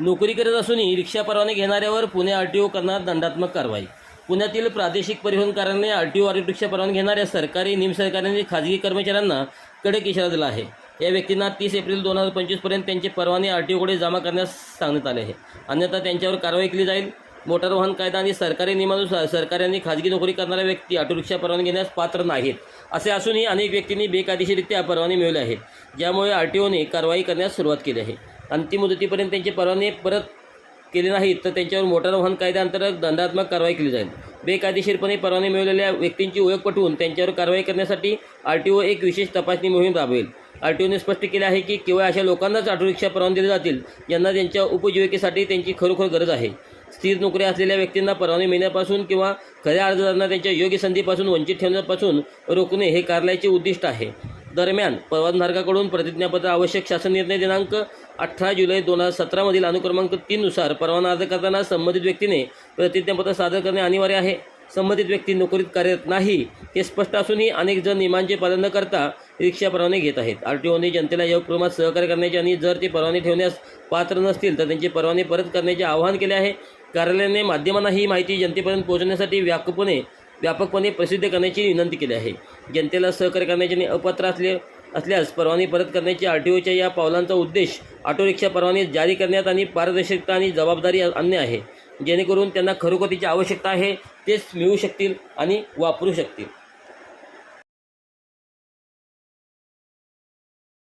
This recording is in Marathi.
नोकरी करत असूनही रिक्षा परवाने घेणाऱ्यावर पुणे आर टी ओ करणार दंडात्मक कारवाई. पुण्यातील प्रादेशिक परिवहन कार्यालयाने आर टी ओ ऑटो रिक्षा परवाने घेणाऱ्या सरकारी निमसरकारी आणि खाजगी कर्मचाऱ्यांना कडक इशारा दिला आहे. या व्यक्तींना तीस एप्रिल दोन हजार पंचवीसपर्यंत त्यांचे परवाने आर टी ओकडे जमा करण्यास सांगण्यात आले आहे. अन्यथा त्यांच्यावर कारवाई केली जाईल. मोटार वाहन कायदा आणि सरकारी नियमानुसार सरकारी आणि खाजगी नोकरी करणाऱ्या व्यक्ती ऑटो रिक्षा परवाने घेण्यास पात्र नाहीत असे असूनही अनेक व्यक्तींनी बेकायदेशीरित्या परवाने मिळवले आहेत. ज्यामुळे आर टी ओने कारवाई करण्यास सुरुवात केली आहे. अंतिम मुदतीपर्यंत त्यांचे परवाने परत केले नाहीत तर त्यांच्यावर मोटार वाहन कायद्याअंतर्गत दंडात्मक कारवाई केली जाईल. बेकायदेशीरपणे परवाने मिळवलेल्या व्यक्तींची ओळख पटवून त्यांच्यावर कारवाई करण्यासाठी आर टी ओ एक विशेष तपासणी मोहीम राबवेल. आर टी ओने स्पष्ट केले आहे की केवळ अशा लोकांनाच ऑटो रिक्षा परवाने दिले जातील ज्यांना त्यांच्या उपजीविकेसाठी त्यांची खरोखर गरज आहे. स्थिर नोकऱ्या असलेल्या व्यक्तींना परवाने मिळण्यापासून किंवा खऱ्या अर्जदारांना त्यांच्या योग्य संधीपासून वंचित ठेवण्यापासून रोखणे हे कार्यालयाचे उद्दिष्ट आहे. दरम्यान परवानधारकाकडून प्रतिज्ञापत्र आवश्यक शासन निर्णय दिनांक अठरा जुलै दोन हजार सतरामधील अनुक्रमांक तीननुसार परवाना अर्ज करताना संबंधित व्यक्तीने प्रतिज्ञापत्र सादर करणे अनिवार्य आहे. संबंधित व्यक्ती नोकरीत कार्यरत नाही हे स्पष्ट असूनही अनेक जण नियमांचे पालन न करता रिक्षा परवाने घेत आहेत. आर टी ओने जनतेला या उपक्रमात सहकार्य करण्याचे आणि जर ते परवाने ठेवण्यास पात्र नसतील तर त्यांचे परवाने परत करण्याचे आवाहन केले आहे. कार्यालयाने माध्यमांना ही माहिती जनतेपर्यंत पोहोचवण्यासाठी व्यापकपणे व्यापकपणे प्रसिद्ध करण्याची विनंती केली आहे. जनतेला सहकार्य करण्याचे आणि अपात्र असले असल्यास परवाने परत करण्याची आर टी ओच्या या पावलांचा उद्देश ऑटो रिक्षा परवाने जारी करण्यात आणि पारदर्शकता आणि जबाबदारी आणणे आहे. जेणेकरून त्यांना खरोखर तिची आवश्यकता आहे तेच मिळू शकतील आणि वापरू शकतील.